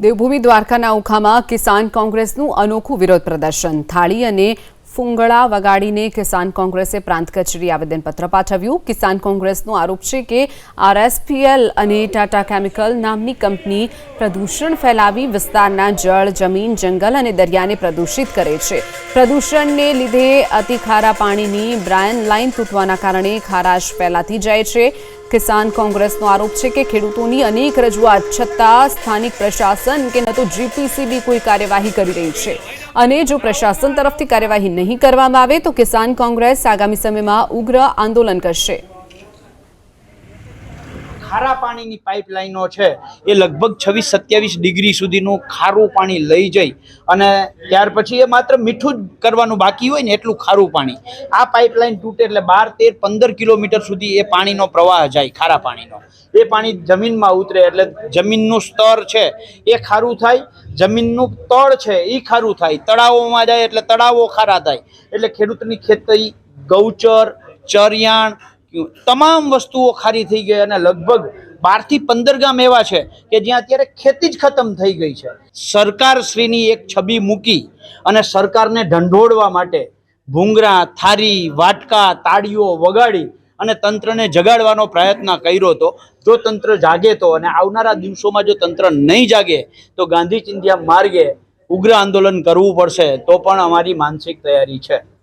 દેવભૂમિ દ્વારકાના ઉખામાં કિસાન કોંગ્રેસનું અનોખું વિરોધ પ્રદર્શન. થાળી અને ફૂંગળા વગાડીને કિસાન કોંગ્રેસે પ્રાંત કચેરી આવેદનપત્ર પાઠવ્યું. કિસાન કોંગ્રેસનો આરોપ છે કે આરએસપીએલ અને ટાટા કેમિકલ નામની કંપની પ્રદૂષણ ફેલાવી વિસ્તારના જળ, જમીન, જંગલ અને દરિયાને પ્રદૂષિત કરે છે. પ્રદૂષણને લીધે અતિ ખારા પાણીની બ્રાયન લાઇન તૂટવાના કારણે ખારાશ ફેલાતી જાય છે. કિસાન કોંગ્રેસનો આરોપ છે કે ખેડૂતોની અનેક રજૂઆત છતાં સ્થાનિક પ્રશાસન કે ન તો જીપીસીબી કોઈ કાર્યવાહી કરી રહી છે. અને જો પ્રશાસન તરફથી કાર્યવાહી નહીં કરવામાં આવે તો કિસાન કોંગ્રેસ આગામી સમયમાં ઉગ્ર આંદોલન કરશે. ખારા પાણીની પાઇપલાઇનો છે, એ લગભગ છવ્વીસ સત્યાવીસ ડિગ્રી સુધીનું ખારું પાણી લઈ જઈ અને ત્યાર પછી એ માત્ર મીઠું જ કરવાનું બાકી હોય ને એટલું ખારું પાણી. આ પાઇપલાઇન તૂટે એટલે બાર, તેર, પંદર કિલોમીટર સુધી એ પાણીનો પ્રવાહ જાય, ખારા પાણીનો. એ પાણી જમીનમાં ઉતરે એટલે જમીનનું સ્તર છે, એ ખારું થાય, જમીનનું તળ છે એ ખારું થાય. તળાવોમાં જાય એટલે તળાવો ખારા થાય. એટલે ખેડૂતની ખેતી ગૌચર, ચરિયાણ તમામ વસ્તુઓ ખારી થઈ ગઈ અને લગભગ બારથી પંદર ગામ એવા છે કે જ્યાં અત્યારે ખેતી જ ખતમ થઈ ગઈ છે. સરકાર શ્રીની એક છબી મૂકી અને સરકારને ઢંઢોળવા માટે ભૂંગરા, થારી, વાટકા, તાળીઓ વગાડી અને તંત્રને જગાડવાનો પ્રયત્ન કર્યો હતો જો તંત્ર જાગે તો અને આવનારા દિવસોમાં જો તંત્ર નહીં જાગે તો ગાંધી ચિંધ્યા માર્ગે ઉગ્ર આંદોલન કરવું પડશે, તો પણ અમારી માનસિક તૈયારી છે.